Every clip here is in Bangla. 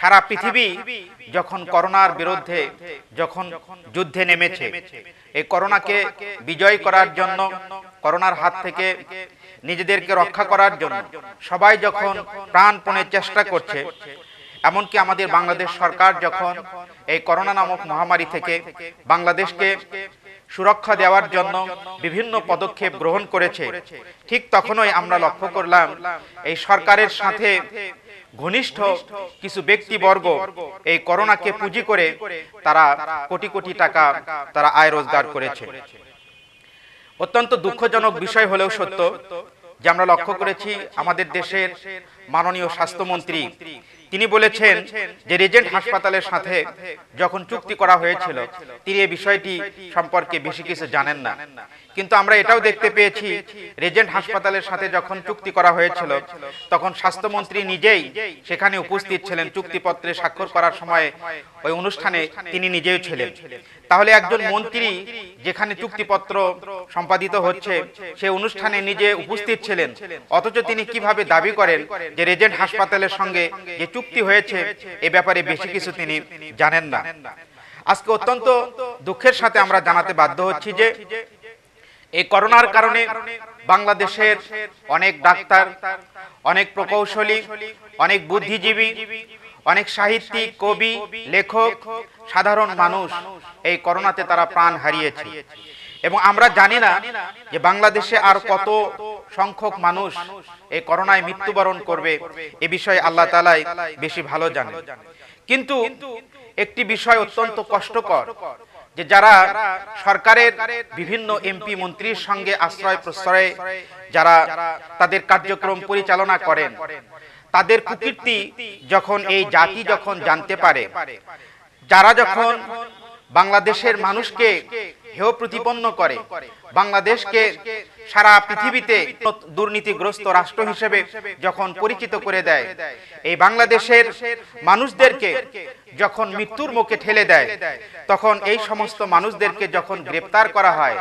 সারা পৃথিবী যখন করোনার বিরুদ্ধে, যখন যুদ্ধে নেমেছে, এই করোনাকে বিজয় করার জন্য, করোনার হাত থেকে নিজেদেরকে রক্ষা করার জন্য সবাই যখন প্রাণপণে চেষ্টা করছে, এমনকি আমাদের বাংলাদেশ সরকার যখন এই করোনা নামক মহামারী থেকে বাংলাদেশকে সুরক্ষা দেওয়ার জন্য বিভিন্ন পদক্ষেপ গ্রহণ করেছে। ঠিক তখনই আমরা লক্ষ্য করলাম এই সরকারের সাথে ঘনিষ্ঠ কিছু ব্যক্তিবর্গ এই করোনাকে পুঁজি করে তারা কোটি কোটি টাকা তারা আয় রোজগার করেছে। অত্যন্ত দুঃখজনক বিষয় হলেও সত্য যে আমরা লক্ষ্য করেছি আমাদের দেশের মাননীয় স্বাস্থ্যমন্ত্রী তিনি বলেছেন যে রেজেন্ট হাসপাতালের সাথে যখন চুক্তি করা হয়েছিল, তিনি এই বিষয়টি সম্পর্কে বেশি কিছু জানেন না। কিন্তু আমরা এটাও দেখতে পেয়েছি, রেজেন্ট হাসপাতালের সাথে যখন চুক্তি করা হয়েছিল, তখন স্বাস্থ্যমন্ত্রী নিজেই সেখানে উপস্থিত ছিলেন, চুক্তিপত্রে স্বাক্ষর করার সময় ওই অনুষ্ঠানে তিনি নিজেও ছিলেন। তাহলে একজন মন্ত্রী যেখানে চুক্তিপত্র সম্পাদিত হচ্ছে, সে অনুষ্ঠানে নিজে উপস্থিত ছিলেন, অথচ তিনি কীভাবে দাবি করেন যে রেজেন্ট হাসপাতালের সঙ্গে যে চুক্তি হয়েছে, এ ব্যাপারে বেশি কিছু তিনি জানেন না। আজকে অত্যন্ত দুঃখের সাথে আমরা জানাতে বাধ্য হচ্ছি যে এই করোনার কারণে বাংলাদেশের অনেক ডাক্তার অনেক প্রকৌশলী অনেক বুদ্ধিজীবী অনেক সাহিত্যিক কবি লেখক সাধারণ মানুষ এই করোনাতে তারা প্রাণ হারিয়েছে। এবং আমরা জানি না যে বাংলাদেশে আর কত সংখ্যক মানুষ এই করোনায় মৃত্যুবরণ করবে এ বিষয়ে আল্লাহ তালাই বেশি ভালো জানে কিন্তু একটি বিষয় অত্যন্ত কষ্টকর। যে যারা সরকারের বিভিন্ন এমপি মন্ত্রীর সঙ্গে আশ্রয় প্রশ্রয়ে যারা তাদের কার্যক্রম পরিচালনা করেন, তাদের কুকীর্তি যখন এই জাতি যখন জানতে পারে, যারা যখন বাংলাদেশের মানুষকে হেয় প্রতিপন্ন করে। বাংলাদেশকে সারা পৃথিবীতে দুর্নীতিগ্রস্ত রাষ্ট্র হিসেবে যখন পরিচিত করে দেয়, এই বাংলাদেশের মানুষদেরকে যখন মৃত্যুর মুখে ঠেলে দেয়, তখন এই সমস্ত মানুষদেরকে যখন গ্রেপ্তার করা হয়,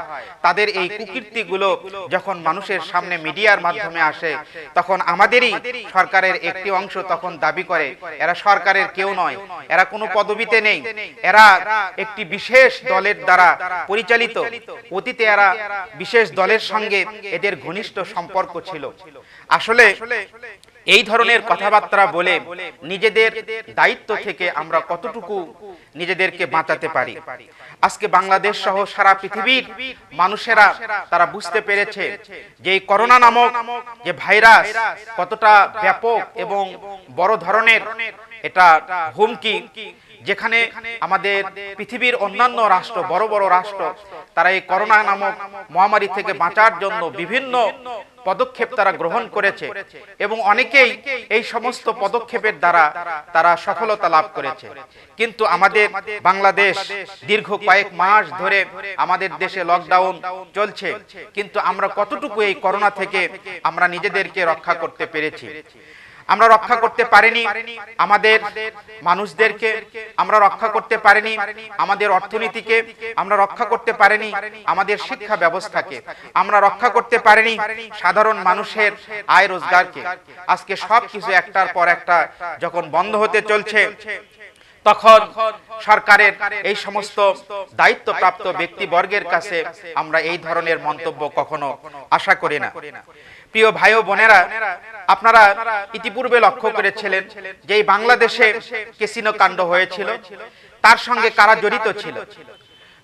তাদের এই কুকীর্তিগুলো যখন মানুষের সামনে মিডিয়ার মাধ্যমে আসে, তখন আমাদেরই সরকারের একটি অংশ তখন দাবি করে, এরা সরকারের কেউ নয়, এরা কোনো পদবিতে নেই, এরা একটি বিশেষ দলের দ্বারা পরিচালিত। অতীতে এরা বিশেষ দলের সঙ্গে এদের ঘনিষ্ঠ সম্পর্ক ছিল। আসলে এই ধরনের কথাবার্তা বলে নিজেদের দায়িত্ব থেকে আমরা কতটুকু নিজেদেরকে বাঁচাতে পারি? আজকে বাংলাদেশ সহ সারা পৃথিবীর মানুষেরা তারা বুঝতে পেরেছে যে এই করোনা নামক যে ভাইরাস কতটা ব্যাপক এবং বড় ধরনের এটা হুমকি যেখানে আমাদের পৃথিবীর অন্যান্য রাষ্ট্র বড় বড় রাষ্ট্র তারা এই করোনা নামক মহামারী থেকে বাঁচার জন্য বিভিন্ন পদক্ষেপ তারা গ্রহণ করেছে এবং অনেকেই এই সমস্ত পদক্ষেপের দ্বারা তারা সফলতা লাভ করেছে। কিন্তু আমাদের বাংলাদেশ দীর্ঘ কয়েক মাস ধরে আমাদের দেশে লকডাউন চলছে। কিন্তু আমরা কতটুকু এই করোনা থেকে আমরা নিজেদেরকে রক্ষা করতে পেরেছি। আমরা রক্ষা করতে পারিনি। আমাদের মানুষদেরকে আমরা রক্ষা করতে পারিনি। আমাদের অর্থনীতিকে আমরা রক্ষা করতে পারিনি। আমাদের শিক্ষা ব্যবস্থাকে আমরা রক্ষা করতে পারিনি। সাধারণ মানুষের আয় রোজগারকে। আজকে সব কিছু একটার পর একটা যখন বন্ধ হতে চলছে, তখন সরকারের এই সমস্ত দায়িত্বপ্রাপ্ত ব্যক্তিবর্গের কাছে আমরা এই ধরনের মন্তব্য কখনো আশা করি না। প্রিয় ভাই ও বোনেরা, আপনারা ইতিপূর্বে লক্ষ্য করেছিলেন যে বাংলাদেশে কেসিনো কাণ্ড হয়েছিল, তার সঙ্গে কারা জড়িত ছিল।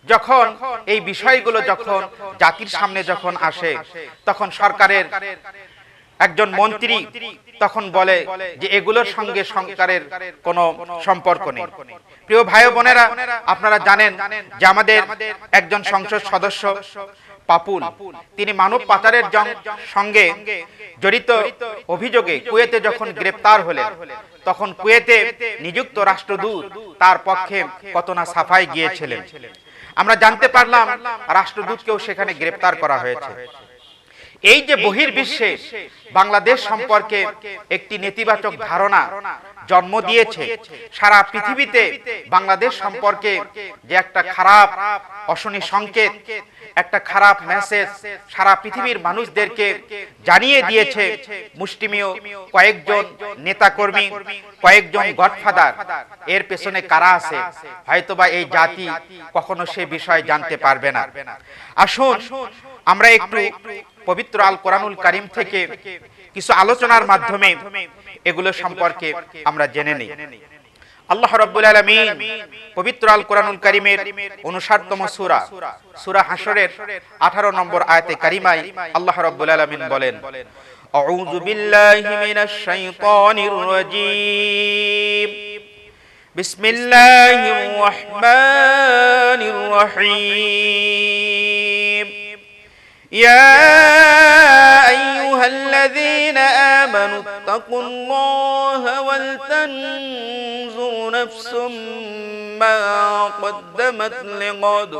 যখন এই বিষয়গুলো যখন জাতির সামনে যখন আসে, তখন সরকারের একজন মন্ত্রী তখন বলে যে এগুলোর সঙ্গে সরকারের কোনো সম্পর্ক নেই। প্রিয় ভাই বোনেরা, আপনারা জানেন যে আমাদের একজন সংসদ সদস্য পাপুল। তিনি মানব পাচারের সঙ্গে জড়িত অভিযোগে কুয়েতে যখন গ্রেপ্তার হলেন, তখন কুয়েতে নিযুক্ত রাষ্ট্রদূত তার পক্ষে কত না সাফাই গিয়েছিলেন। আমরা জানতে পারলাম রাষ্ট্রদূতকেও সেখানে গ্রেপ্তার করা হয়েছে। এই যে বহির্বিশ্বে বাংলাদেশ সম্পর্কে একটি নেতিবাচক ধারণা জন্ম দিয়েছে। সারা পৃথিবীতে বাংলাদেশ সম্পর্কে যে একটা খারাপ, অশনি সংকেত, একটা খারাপ মেসেজ সারা পৃথিবীর মানুষদেরকে জানিয়ে দিয়েছে মুষ্টিমীয় কয়েকজন নেতাকর্মী, কয়েকজন গডফাদার। এর পেছনে কারা আছে? হয়তোবা এই জাতি কখনো সে বিষয় জানতে পারবে না। আসুন, আমরা একটু পবিত্র আল কোরআনুল কারিম থেকে কিছু আলোচনার মাধ্যমে এগুলো সম্পর্কে আমরা জেনে নিই। আল্লাহ রাব্বুল আলামিন পবিত্র আল কোরআনুল কারীমের 59তম সূরা সূরা হাশরের 18 নম্বর আয়াতে কারিমায় আল্লাহ রাব্বুল আলামিন বলেন, আউযু বিল্লাহি মিনাশ শাইতানির রাজীম। বিসমিল্লাহির রহমানির রহিম। ইয়া أيها الذين آمنوا اتقوا الله ولتنظر نفس ما قدمت لغد.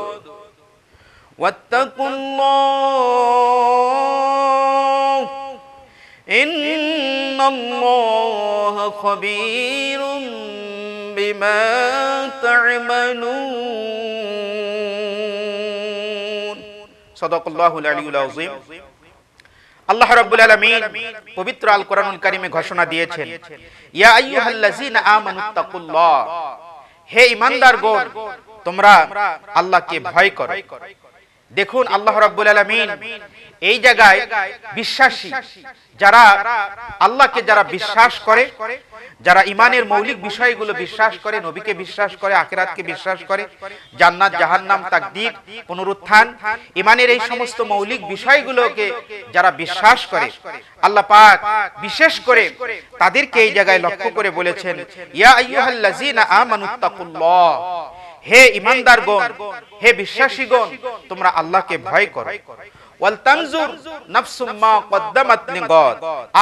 واتقوا الله إن الله خبير بما تعملون. صدق الله العلي العظيم. আল্লাহ রাব্বুল আলামিন পবিত্র আল কোরআনুল কারীমে ঘোষণা দিয়েছেন, ইয়া আইয়ুহাল্লাযিনা আমানুত্তাকুল্লাহ হে ঈমানদারগণ, তোমরা আল্লাহকে ভয় করো। দেখুন, আল্লাহ রাব্বুল আলামিন এই জায়গায় বিশ্বাসী, যারা আল্লাহকে যারা বিশ্বাস করে, যারা ইমানের মৌলিক বিষয়গুলো বিশ্বাস করে, নবীকে বিশ্বাস করে, আখিরাতকে বিশ্বাস করে, জান্নাত, জাহান্নাম, তাকদীর, পুনরুত্থান, ইমানের এই সমস্ত মৌলিক বিষয়গুলোকে যারা বিশ্বাস করে, আল্লাহ পাক বিশেষ করে তাদেরকে এই জায়গায় লক্ষ্য করে বলেছেন, ইয়া আইয়ুহাল্লাযীনা আমানুত্তাকুল্লাহ হে ইমানদারগণ, হে বিশ্বাসীগণ, তোমরা আল্লাহকে ভয় করো।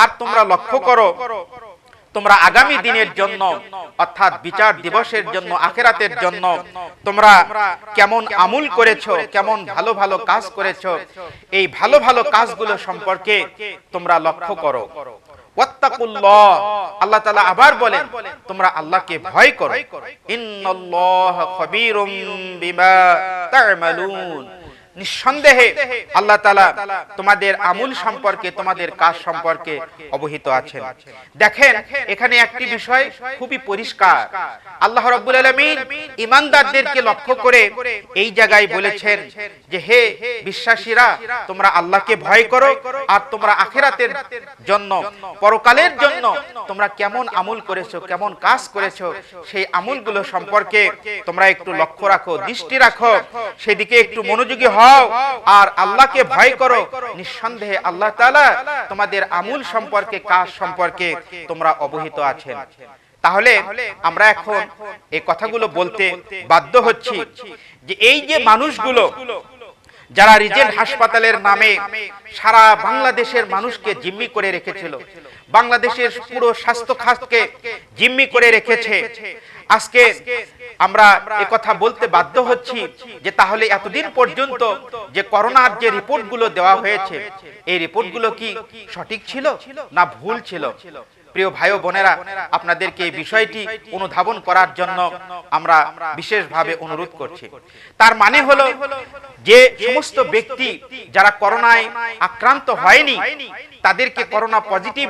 আর তোমরা লক্ষ্য করো, তোমরা আগামী দিনের জন্য, অর্থাৎ বিচার দিবসের জন্য, আখেরাতের জন্য, তোমরা কেমন আমুল করেছ, কেমন ভালো ভালো কাজ করেছ, এই ভালো ভালো কাজগুলো সম্পর্কে তোমরা লক্ষ্য করো। আল্লাহ তাআলা আবার বলেন, তোমরা আল্লাহকে ভয় করো। বিমা নিঃসন্দেহে আল্লাহ তালা তোমাদের আমূল সম্পর্কে, তোমাদের কাজ সম্পর্কে অবহিত আছেন। দেখেন, এখানে একটি বিষয় খুবই পরিষ্কার। আল্লাহ রব্বুল আলমিন ইমানদারদেরকে লক্ষ্য করে এই জায়গায় বলেছেন যে, হে বিশ্বাসীরা, তোমরা আল্লাহকে ভয় করো আর তোমরা আখেরাতের জন্য, পরকালের জন্য তোমরা কেমন আমল করেছ, কেমন কাজ করেছ, সেই আমলগুলো সম্পর্কে তোমরা একটু লক্ষ্য রাখো, দৃষ্টি রাখো, সেদিকে একটু মনোযোগী হও। হও, আর আল্লাহকে ভয় করো। নিঃসন্দেহে আল্লাহ তাআলা তোমাদের আমূল সম্পর্কে, কাজ সম্পর্কে তোমরা অবহিত আছেন। তাহলে আমরা এখন এই কথাগুলো বলতে বাধ্য হচ্ছি যে এই যে মানুষগুলো, যারা রিজেন্ট হাসপাতালের নামে সারা বাংলাদেশের মানুষকে জিম্মি করে রেখেছিল, বাংলাদেশের পুরো স্বাস্থ্য খাতকে জিম্মি করে রেখেছে, আজকে আমরা কথা বলতে বাধ্য হচ্ছি যে তাহলে এতদিন পর্যন্ত যে করোনার যে রিপোর্টগুলো দেওয়া হয়েছে, এই রিপোর্টগুলো কি সঠিক ছিল না ভুল ছিল? প্রিয় ভাই বোনেরা, আপনাদেরকে এই বিষয়টি অনুধাবন করার জন্য আমরা বিশেষভাবে অনুরোধ করছি। তার মানে হলো যে সমস্ত ব্যক্তি যারা করোনায় আক্রান্ত হয়নি তাদেরকে করোনা পজিটিভ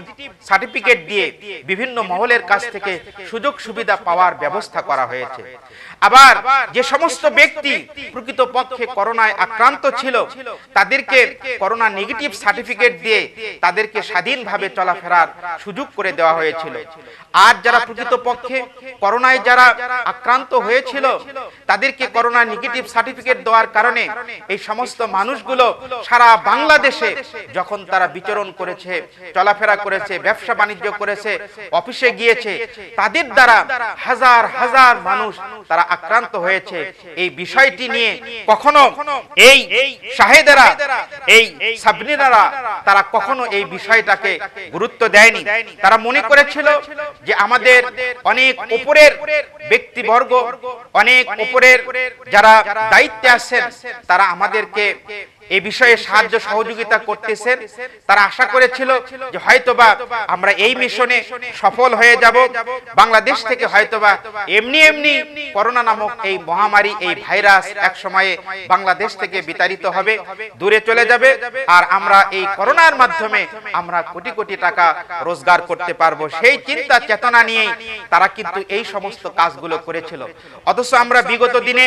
সার্টিফিকেট দিয়ে বিভিন্ন মহলের কাছ থেকে সুযোগ সুবিধা পাওয়ার ব্যবস্থা করা হয়েছে। আবার যে সমস্ত ব্যক্তি প্রকৃত পক্ষে করোনায় আক্রান্ত ছিল তাদেরকে করোনা নেগেটিভ সার্টিফিকেট দিয়ে তাদেরকে স্বাধীনভাবে চলাফেরার সুযোগ করে দেওয়া হয়েছিল। আর যারা প্রকৃত পক্ষে করোনায় যারা আক্রান্ত হয়েছিল তাদেরকে করোনা নেগেটিভ সার্টিফিকেট দেওয়ার কারণে এই সমস্ত মানুষগুলো সারা বাংলাদেশে যখন তারা বিচরণ করেছে, চলাফেরা করেছে, ব্যবসা বাণিজ্য করেছে, অফিসে গিয়েছে, তাদের দ্বারা হাজার হাজার মানুষ তারা আক্রান্ত হয়েছে। এই বিষয়টি নিয়ে কখনো এই শাহেদেরা, এই সাবনিনারা তারা কখনো এই বিষয়টাকে গুরুত্ব দেয়নি। তারা মনে করেছিল যে আমাদের অনেক উপরের ব্যক্তিবর্গ অনেক উপরের যারা দায়িত্বে আছেন তারা আমাদেরকে এই বিষয়ে সাহায্য সহযোগিতা করতেছেন। তারা আশা করেছিল যে হয়তোবা আমরা এই মিশনে সফল হয়ে যাব। বাংলাদেশ থেকে হয়তোবা এমনি এমনি করোনা নামক এই মহামারী এই ভাইরাস এক সময়ে বাংলাদেশ থেকে বিতাড়িত হবে দূরে চলে যাবে। আর আমরা এই করোনার মাধ্যমে আমরা কোটি কোটি টাকা রোজগার করতে পারব। সেই চিন্তা চেতনা নিয়েই তারা কিন্তু এই সমস্ত কাজগুলো করেছিল। অথচ আমরা বিগত দিনে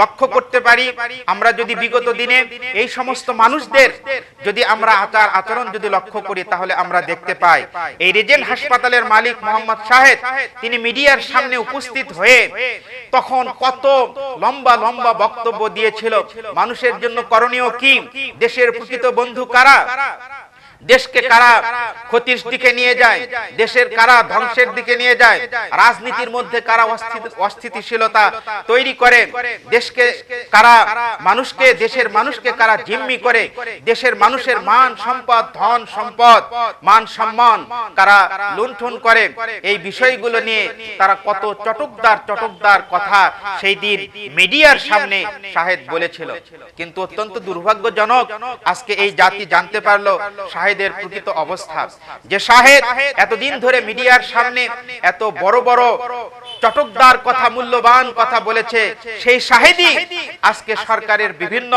লক্ষ্য করতে পারি, আমরা যদি বিগত দিনে এই সমস্ত মানুষদের যদি আমরা আচার আচরণ যদি লক্ষ্য করি, তাহলে আমরা দেখতে পাই, এই রিজেন্ট হাসপাতালের মালিক মোহাম্মদ শাহেদ, তিনি মিডিয়ার সামনে উপস্থিত হয়ে তখন কত লম্বা লম্বা বক্তব্য দিয়েছিল, মানুষের জন্য করণীয় কি, দেশের প্রকৃত বন্ধু কারা? দেশকে কারা ক্ষতির দিকে নিয়ে যায় দেশের কারা ধ্বংসের দিকে নিয়ে যায় রাজনীতির মধ্যে কারা অস্থিতিশীলতা তৈরি করে দেশকে কারা মানুষকে দেশের মানুষকে কারা জিম্মি করে দেশের মানুষের মান সম্পদ ধন সম্পদ মান সম্মান কারা লুণ্ঠন করে এই বিষয়গুলো নিয়ে তারা কত চটকদার চটকদার কথা সেই দিন মিডিয়ার সামনে শাহেদ বলেছিল। কিন্তু অত্যন্ত দুর্ভাগ্যজনক আজকে এই জাতি জানতে পারল শাহেদের প্রকৃত অবস্থা। যে শাহেদ এতদিন ধরে মিডিয়ার সামনে এত বড় বড় চটকদার কথা মূল্যবান কথা বলেছে। সেই শাহেদই আজকে সরকারের বিভিন্ন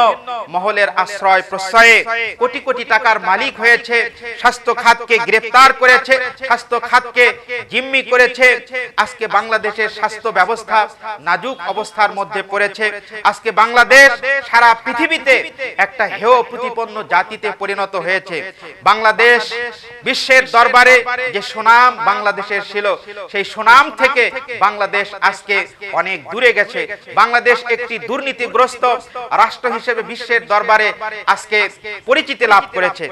মহলের আশ্রয় প্রশ্রয়ে কোটি কোটি টাকার মালিক হয়েছে। স্বাস্থ্য খাতকে গ্রেফতার করেছে স্বাস্থ্য খাতকে জিম্মি করেছে। আজকে বাংলাদেশের স্বাস্থ্য ব্যবস্থা নাজুক অবস্থার মধ্যে পড়েছে। আজকে বাংলাদেশ সারা পৃথিবীতে একটা হেয় প্রতিপন্ন জাতিতে পরিণত হয়েছে। বাংলাদেশ বিশ্বের দরবারে যে সুনাম বাংলাদেশের ছিল সেই সুনাম থেকে বাংলাদেশ আজকে অনেক দূরে গেছে। বাংলাদেশ একটি দুর্নীতিগ্রস্ত রাষ্ট্র হিসেবে বিশ্বের দরবারে আজকে পরিচিতি লাভ করেছে।